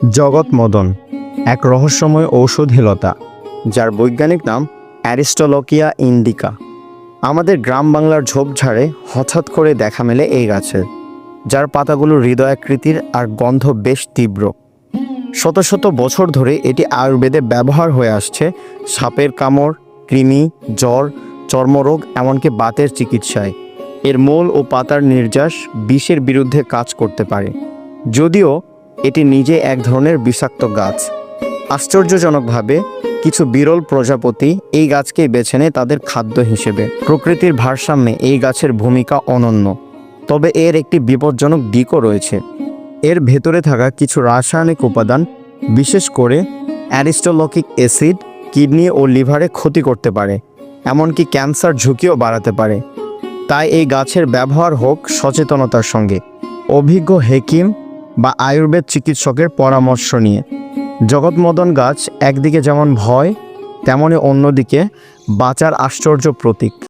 জগৎ মদন এক রহস্যময় ঔষধিলতা যার বৈজ্ঞানিক নাম অ্যারিস্টোলকিয়া ইন্ডিকা। আমাদের গ্রাম বাংলার ঝোপঝাড়ে হঠাৎ করে দেখা মেলে এই গাছের যার পাতাগুলো হৃদয়াকৃতির আর গন্ধ বেশ তীব্র। শত শত বছর ধরে এটি আয়ুর্বেদে ব্যবহার হয়ে আসছে সাপের কামড়, কৃমি, জ্বর, চর্মরোগ, এমনকি বাতের চিকিৎসায়। এর মূল ও পাতার নির্যাস বিষের বিরুদ্ধে কাজ করতে পারে। যদিও এটি নিজে এক ধরনের বিষাক্ত গাছ। আশ্চর্যজনকভাবে, কিছু বিরল প্রজাপতি এই গাছকেই বেছে নেয় তাদের খাদ্য হিসেবে। প্রকৃতির ভারসাম্যে এই গাছের ভূমিকা অনন্য। তবে এর একটি বিপজ্জনক দিকও রয়েছে। এর ভেতরে থাকা কিছু রাসায়নিক উপাদান, বিশেষ করে অ্যারিস্টোলকিক অ্যাসিড, কিডনি ও লিভারে ক্ষতি করতে পারে, এমনকি ক্যান্সার ঝুঁকিও বাড়াতে পারে। তাই এই গাছের ব্যবহার হোক সচেতনতার সঙ্গে। অভিজ্ঞ হেকিম বা আয়ুর্বেদ চিকিৎসকের পরামর্শ নিয়ে। জগৎমদন গাছ একদিকে যেমন ভয় তেমনই অন্যদিকে বাঁচার আশ্চর্য প্রতীক।